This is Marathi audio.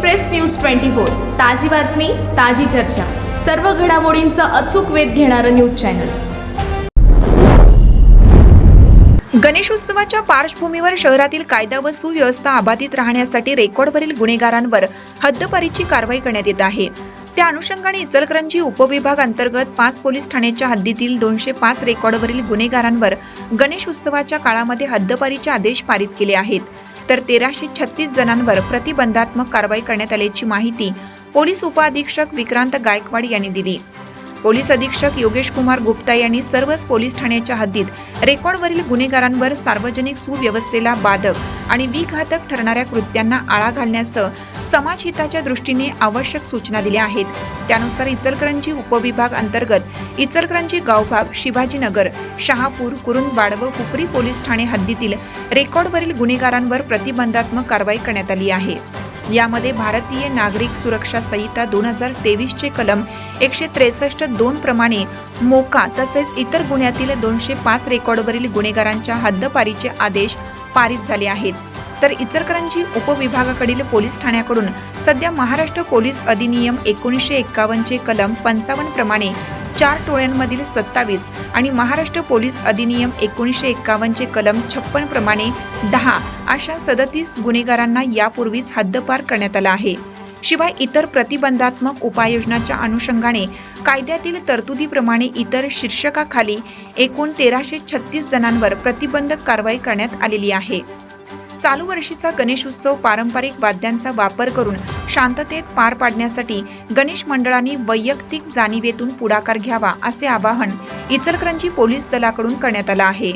एक्सप्रेस न्यूज ट्वेंटी फोर ताजी बातमी ताजी चर्चा. सर्व घडामोडींचा अचूक वेध घेणारं न्यूज चॅनल. गणेशोत्सवाच्या पार्श्वभूमीवर शहरातील कायदा व सुव्यवस्था अबाधित राहण्यासाठी रेकॉर्डवरील गुन्हेगारांवर हद्दपारीची कारवाई करण्यात येत आहे. त्या अनुषंगाने इचलकरंजी उपविभाग अंतर्गत पाच पोलीस ठाण्याच्या हद्दीतील दोनशे पाच रेकॉर्डवरील गुन्हेगारांवर गणेश उत्सवाच्या काळामध्ये हद्दपारीचे आदेश पारित केले आहेत. तर तेराशे छत्तीस जणांवर प्रतिबंधात्मक कारवाई करण्यात आल्याची माहिती पोलीस उपअधीक्षक विक्रांत गायकवाड यांनी दिली. पोलीस अधीक्षक योगेश कुमार गुप्ता यांनी सर्वच पोलीस ठाण्याच्या हद्दीत रेकॉर्डवरील गुन्हेगारांवर सार्वजनिक सुव्यवस्थेला बाधक आणि विघातक ठरणाऱ्या कृत्यांना आळा घालण्यासह समाजहिताच्या दृष्टीने आवश्यक सूचना दिल्या आहेत. त्यानुसार इचलकरंजी उपविभाग अंतर्गत इचलकरंजी गावभाग शिवाजीनगर शहापूर कुरुंदवाड व हुपरी पोलीस ठाणे हद्दीतील रेकॉर्डवरील गुन्हेगारांवर प्रतिबंधात्मक कारवाई करण्यात आली आहे. यामध्ये भारतीय नागरिक सुरक्षा संहिता दोन हजार तेवीसचे कलम एकशे त्रेसष्ट दोन प्रमाणे मोका तसेच इतर गुन्ह्यातील दोनशे पाच रेकॉर्डवरील गुन्हेगारांच्या हद्दपारीचे आदेश पारित झाले आहेत. तर इचलकरंजी उपविभागाकडील पोलीस ठाण्याकडून सध्या महाराष्ट्र पोलीस अधिनियम एकोणीसशे एक्कावन्नचे कलम पंचावन्न प्रमाणे चार टोळ्यांमधील सत्तावीस आणि महाराष्ट्र पोलीस अधिनियम एकोणीसशे एक्कावन्नचे कलम छप्पन प्रमाणे दहा अशा सदतीस गुन्हेगारांना यापूर्वीच हद्दपार करण्यात आला आहे. शिवाय इतर प्रतिबंधात्मक उपाययोजनाच्या अनुषंगाने कायद्यातील तरतुदीप्रमाणे इतर शीर्षकाखाली एकूण तेराशे छत्तीस जणांवर प्रतिबंधक कारवाई करण्यात आलेली आहे. चालू वर्षीचा गणेश उत्सव पारंपरिक वाद्यांचा वापर करून शांततेत पार पाडण्यासाठी गणेश मंडळांनी वैयक्तिक जाणीवेतून पुढाकार घ्यावा असे आवाहन इचलकरंजी पोलीस दलाकडून करण्यात आलं आहे.